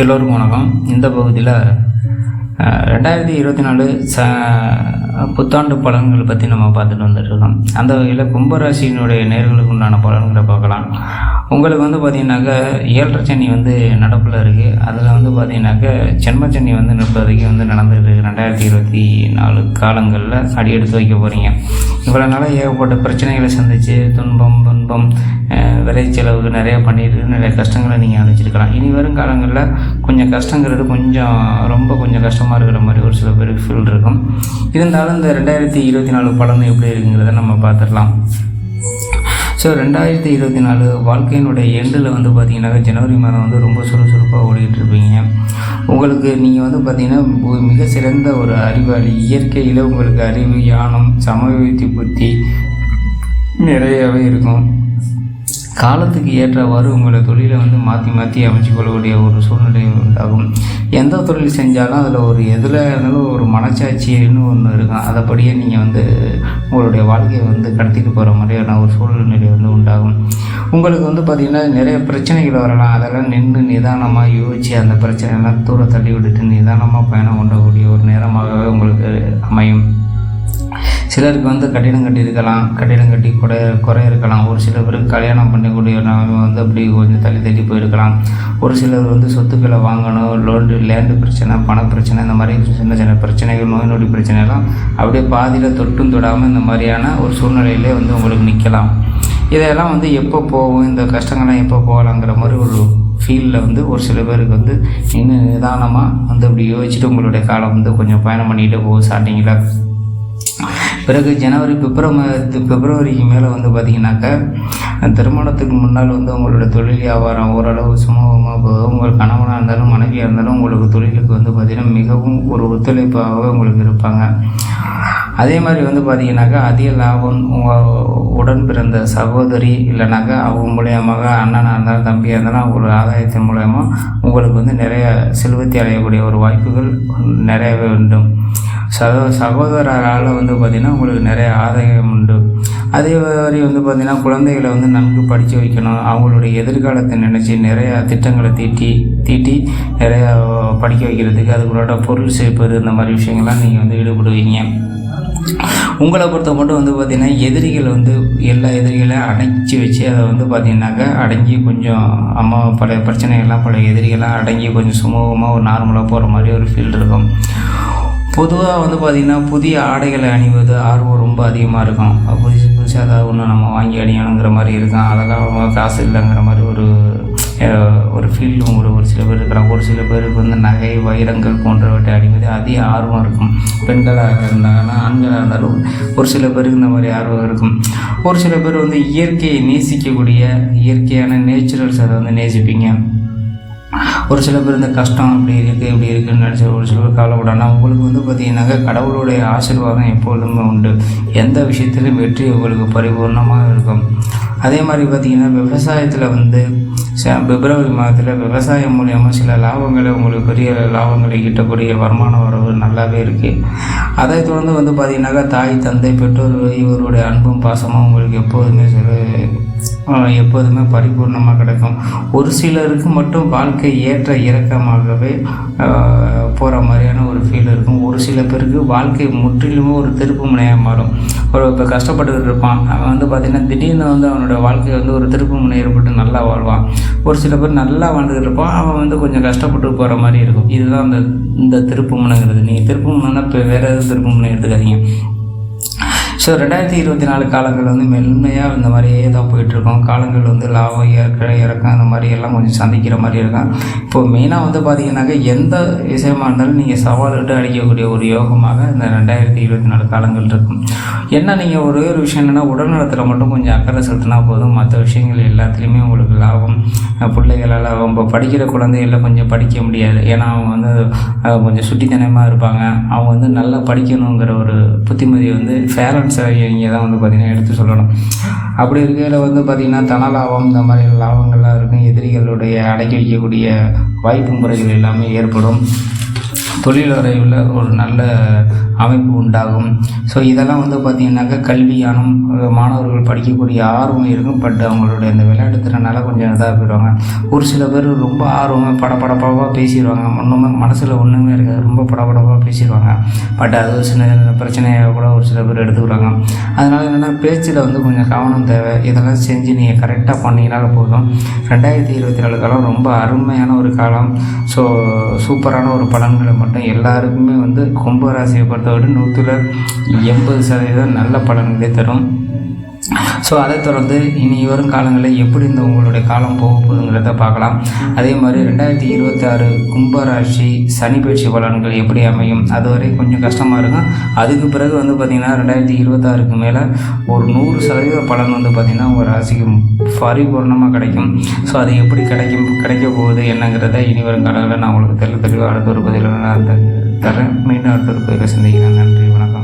எல்லோருக்கும் வணக்கம். இந்த பகுதியில் ரெண்டாயிரத்தி இருபத்தி நாலு ச புத்தாண்டு பலன்களை பற்றி நம்ம பார்த்துட்டு வந்துட்டுருக்கோம். அந்த வகையில் கும்பராசியினுடைய நேர்களுக்கு உண்டான பலன்களை பார்க்கலாம். உங்களுக்கு வந்து பார்த்தீங்கன்னாக்கா ஏழரை சனி வந்து நடப்பில் இருக்குது அதில் வந்து பார்த்தீங்கன்னாக்கா ஜென்ம வந்து நிற்பதுக்கு வந்து நடந்துட்டு ரெண்டாயிரத்தி இருபத்தி நாலு காலங்களில் அடி எடுத்து வைக்க போகிறீங்க இவ்வளோ நாளாக ஏகப்பட்ட பிரச்சனைகளை சந்தித்து துன்பம் துன்பம் விலை விரை செலவுக்கு நிறைய பண்ணிட்டு நிறைய கஷ்டங்களை நீங்கள் அனுப்பிச்சிருக்கலாம் இனி வரும் காலங்களில் கொஞ்சம் கஷ்டங்கிறது கொஞ்சம் ரொம்ப கொஞ்சம் கஷ்டமாக இருக்கிற மாதிரி ஒரு சில பேருக்கு ஃபீல் இருக்கும். இருந்தாலும் இந்த ரெண்டாயிரத்தி இருபத்தி நாலு படம் எப்படி இருக்குங்கிறத நம்ம பார்த்துடலாம். ஸோ ரெண்டாயிரத்தி இருபத்தி நாலு வாழ்க்கையினுடைய எண்டில் வந்து பார்த்தீங்கன்னாக்கா ஜனவரி மாதம் வந்து ரொம்ப சுறுசுறுப்பாக ஓடிட்டு இருப்பீங்க. உங்களுக்கு நீங்கள் வந்து பார்த்தீங்கன்னா மிக சிறந்த ஒரு அறிவாளி இயற்கையில் உங்களுக்கு அறிவு ஞானம் சமவீதி புத்தி நிறையவே இருக்கும். காலத்துக்கு ஏற்றவாறு உங்களை தொழிலை வந்து மாற்றி மாற்றி அமைச்சு கொள்ளக்கூடிய ஒரு சூழ்நிலை உண்டாகும். எந்த தொழில் செஞ்சாலும் அதில் ஒரு எதில் இருந்தாலும் ஒரு மனச்சாட்சின்னு ஒன்று இருக்கும். அதைப்படியே நீங்கள் வந்து உங்களுடைய வாழ்க்கையை வந்து கடத்திட்டு போகிற மாதிரியான ஒரு சூழ்நிலை வந்து உண்டாகும். உங்களுக்கு வந்து பார்த்திங்கன்னா நிறைய பிரச்சனைகள் வரலாம். அதெல்லாம் நின்று நிதானமாக யோசித்து அந்த பிரச்சனைலாம் தூர தள்ளி விட்டுட்டு நிதானமாக பயணம் கொண்டக்கூடிய ஒரு நேரமாகவே உங்களுக்கு அமையும். சிலருக்கு வந்து கட்டிடம் கட்டியிருக்கலாம் கட்டிடம் கட்டி குறை குறை இருக்கலாம். ஒரு சில பேருக்கு கல்யாணம் பண்ணக்கூடிய நிலைமை வந்து அப்படி கொஞ்சம் தள்ளி தள்ளி போயிருக்கலாம். ஒரு சிலர் வந்து சொத்துக்களை வாங்கணும் லோன் லேண்டு பிரச்சனை பண பிரச்சனை இந்த மாதிரி சின்ன சின்ன பிரச்சனைகள் நோய் நொடி பிரச்சனைலாம் அப்படியே பாதியில் தொட்டும் தொடாமல் இந்த மாதிரியான ஒரு சூழ்நிலையிலே வந்து உங்களுக்கு நிற்கலாம். இதெல்லாம் வந்து எப்போ போகும் இந்த கஷ்டங்கள்லாம் எப்போ போகலாங்கிற மாதிரி ஒரு ஃபீலில் வந்து ஒரு சில பேருக்கு வந்து இன்னும் நிதானமாக வந்து அப்படி யோசிச்சுட்டு உங்களுடைய காலம் வந்து கொஞ்சம் பயணம் பண்ணிக்கிட்டே போகும் ஸ்டார்டிங்கில் பிறகு ஜனவரி பிப்ரவரி பிப்ரவரிக்கு மேலே வந்து பார்த்தீங்கன்னாக்கா திருமணத்துக்கு முன்னால் வந்து உங்களோட தொழில் வியாபாரம் ஓரளவு சுமூகமாக போகும். உங்கள் கணவனாக இருந்தாலும் மனைவியாக இருந்தாலும் உங்களுக்கு தொழிலுக்கு வந்து பார்த்திங்கன்னா மிகவும் ஒரு ஒத்துழைப்பாகவே உங்களுக்கு இருப்பாங்க. அதே மாதிரி வந்து பார்த்தீங்கன்னாக்கா அதிக லாபம் உங்கள் உடன் பிறந்த சகோதரி இல்லைனாக்கா அவங்க மூலியமாக அண்ணனாக இருந்தாலும் தம்பியாக இருந்தாலும் அவங்களோட ஆதாயத்தின் மூலயமா உங்களுக்கு வந்து நிறைய செல்வத்தை அடையக்கூடிய ஒரு வாய்ப்புகள் நிறையவே வேண்டும் சகோ சகோதரரால் வந்து பார்த்திங்கன்னா உங்களுக்கு நிறைய ஆதாயம் உண்டு. அதே மாதிரி வந்து பார்த்திங்கன்னா குழந்தைகளை வந்து நன்கு படித்து வைக்கணும். அவங்களுடைய எதிர்காலத்தை நினச்சி நிறையா திட்டங்களை தீட்டி தீட்டி நிறையா படிக்க வைக்கிறதுக்கு அதுக்குள்ளோட பொருள் சேர்ப்பது இந்த மாதிரி விஷயங்கள்லாம் நீங்கள் வந்து ஈடுபடுவீங்க. உங்களை பொறுத்த மட்டும் வந்து பார்த்திங்கன்னா எதிரிகள் வந்து எல்லா எதிரிகளையும் அடைச்சி வச்சு அதை வந்து பார்த்திங்கனாக்கா அடங்கி கொஞ்சம் அம்மா பழைய பிரச்சனைகள்லாம் பழைய எதிரிகள்லாம் அடங்கி கொஞ்சம் சுமூகமாக ஒரு நார்மலாக போகிற மாதிரி ஒரு ஃபீல் இருக்கும். பொதுவாக வந்து பார்த்திங்கன்னா புதிய ஆடைகளை அணிவது ஆர்வம் ரொம்ப அதிகமாக இருக்கும். புதுசு புதுசாக ஏதாவது ஒன்று நம்ம வாங்கி அணியணுங்கிற மாதிரி இருக்கும். அதெல்லாம் காசு இல்லைங்கிற மாதிரி ஒரு ஒரு ஃபீல்டும் உங்களுக்கு ஒரு சில பேர் இருக்கிறாங்க. ஒரு சில பேருக்கு வந்து நகை வைரங்கள் போன்றவற்றை அணிவது அதிக ஆர்வம் இருக்கும். பெண்களாக இருந்தாங்கன்னா ஆண்களாக இருந்தாலும் ஒரு சில பேருக்கு இந்த மாதிரி ஆர்வம் இருக்கும். ஒரு சில பேர் வந்து இயற்கையை நேசிக்கக்கூடிய இயற்கையான நேச்சுரல்ஸ் அதை வந்து நேசிப்பீங்க. ஒரு சில பேர் இந்த கஷ்டம் அப்படி இருக்குது இப்படி இருக்குன்னு நினச்சி ஒரு சில பேர் கவலைப்பட ஆனால் உங்களுக்கு வந்து பார்த்தீங்கன்னாக்கா கடவுளுடைய ஆசீர்வாதம் எப்பொழுதுமே உண்டு. எந்த விஷயத்திலும் வெற்றி உங்களுக்கு பரிபூர்ணமாக இருக்கும். அதே மாதிரி பார்த்திங்கன்னா விவசாயத்தில் வந்து ச- பிப்ரவரி மாதத்தில் விவசாயம் மூலியமாக சில லாபங்களை உங்களுக்கு பெரிய லாபங்களை ஈட்டக்கூடிய வருமான வரவு நல்லாவே இருக்குது அதை தொடர்ந்து வந்து பார்த்திங்கனாக்கா தாய் தந்தை பெற்றோர் இவருடைய அன்பும் பாசமும் உங்களுக்கு எப்போதுமே சில எப்போதுமே பரிபூர்ணமாக கிடைக்கும். ஒரு சிலருக்கு மட்டும் வாழ்க்கை ஏற்ற இறக்கமாகவே போகிற மாதிரியான ஒரு ஃபீல் இருக்கும். ஒரு சில பேருக்கு வாழ்க்கை முற்றிலுமே ஒரு திருப்பு முனையாக மாறும். ஒரு இப்போ கஷ்டப்பட்டுக்கிட்டு இருப்பான். அவன் வந்து பார்த்திங்கன்னா திடீர்னு வந்து அவனோட வாழ்க்கை வந்து ஒரு திருப்பு முனை ஏற்பட்டு நல்லா வாழ்வான். ஒரு சில பேர் நல்லா வாழ்ந்துக்கிட்டு இருப்பான். அவன் வந்து கொஞ்சம் கஷ்டப்பட்டு போகிற மாதிரி இருக்கும். இதுதான் அந்த இந்த திருப்பு முனைங்கிறது. நீங்கள் திருப்பு முனைன்னா இப்போ வேறு எதுவும் திருப்பு முனை எடுத்துக்காதீங்க. ஸோ ரெண்டாயிரத்தி இருபத்தி நாலு காலங்கள் வந்து மென்மையாக இந்த மாதிரியே தான் போயிட்டுருக்கோம். காலங்கள் வந்து லாபம் இறக்க இறக்கம் அந்த மாதிரி எல்லாம் கொஞ்சம் சந்திக்கிற மாதிரி இருக்கும். இப்போ மெயினாக வந்து பார்த்தீங்கன்னாக்கா எந்த விஷயமா இருந்தாலும் நீங்கள் சவால்கிட்ட அடிக்கக்கூடிய ஒரு யோகமாக இந்த ரெண்டாயிரத்தி இருபத்தி நாலு காலங்கள் இருக்கும். என்ன நீங்கள் ஒரே ஒரு விஷயம் என்னென்னா உடல்நலத்தில் மட்டும் கொஞ்சம் அக்கறை செலுத்தினா போதும். மற்ற விஷயங்கள் எல்லாத்துலேயுமே உங்களுக்கு லாபம். பிள்ளைகளால் அவங்க படிக்கிற குழந்தைகள கொஞ்சம் படிக்க முடியாது. ஏன்னா அவங்க வந்து கொஞ்சம் சுட்டித்தனமாக இருப்பாங்க. அவங்க வந்து நல்லா படிக்கணுங்கிற ஒரு புத்திமதி வந்து பேரண்ட்ஸை இங்கே தான் வந்து பார்த்திங்கன்னா எடுத்து சொல்லணும். அப்படி இருக்கையில் வந்து பார்த்திங்கன்னா தன லாபம் இந்த மாதிரி லாபங்கள்லாம் இருக்கும். எதிரிகளுடைய அடக்கி வைக்கக்கூடிய வாய்ப்பு முறைகள் எல்லாமே ஏற்படும். தொழில் வரைவில் ஒரு நல்ல அமைப்பு உண்டாகும். ஸோ இதெல்லாம் வந்து பார்த்திங்கனாக்கா கல்வியானம் மாணவர்கள் படிக்கக்கூடிய ஆர்வம் இருக்கும். பட் அவங்களுடைய இந்த விளையாட்டு திறனால கொஞ்சம் இதாக போயிடுவாங்க. ஒரு சில பேர் ரொம்ப ஆர்வமாக படப்படப்பாக பேசிடுவாங்க. ஒன்றுமே மனசில் ஒன்றுமே இருக்காது. ரொம்ப படபடப்பாக பேசிடுவாங்க. பட் அது ஒரு சின்ன சின்ன பிரச்சனையாக கூட ஒரு சில பேர் எடுத்துக்கிறாங்க. அதனால் என்னென்னா பேச்சில் வந்து கொஞ்சம் கவனம் தேவை. இதெல்லாம் செஞ்சு நீங்கள் கரெக்டாக பண்ணிங்கனால போதும். ரெண்டாயிரத்தி இருபத்தி நாலு காலம் ரொம்ப அருமையான ஒரு காலம். ஸோ சூப்பரான ஒரு பலன்களை மட்டும் எல்லாருக்குமே வந்து கும்பராசியை பொறுத்த பொறுத்தவரை நூற்றில் எண்பது சதவீதம் நல்ல பலன்களே தரும். ஸோ அதை தொடர்ந்து இனி வரும் காலங்களில் எப்படி இந்த உங்களுடைய காலம் போக போகுதுங்கிறத பார்க்கலாம். அதே மாதிரி ரெண்டாயிரத்தி இருபத்தி ஆறு கும்பராசி சனி பயிற்சி பலன்கள் எப்படி அமையும்? அதுவரை கொஞ்சம் கஷ்டமாக இருக்கும். அதுக்கு பிறகு வந்து பார்த்திங்கன்னா ரெண்டாயிரத்தி இருபத்தாறுக்கு மேலே ஒரு நூறு சதவீத பலன் வந்து பார்த்திங்கன்னா உங்கள் ராசிக்கு பரிபூர்ணமாக கிடைக்கும். ஸோ அது எப்படி கிடைக்கும் கிடைக்க போகுது என்னங்கிறத இனி வரும் காலங்களில் நான் உங்களுக்கு தெளிவு தெளிவாக அடுத்த ஒரு பதிவில் நான் தர தரேன் மீண்டும் அடுத்த ஒரு சந்திக்கிறேன் நன்றி வணக்கம்.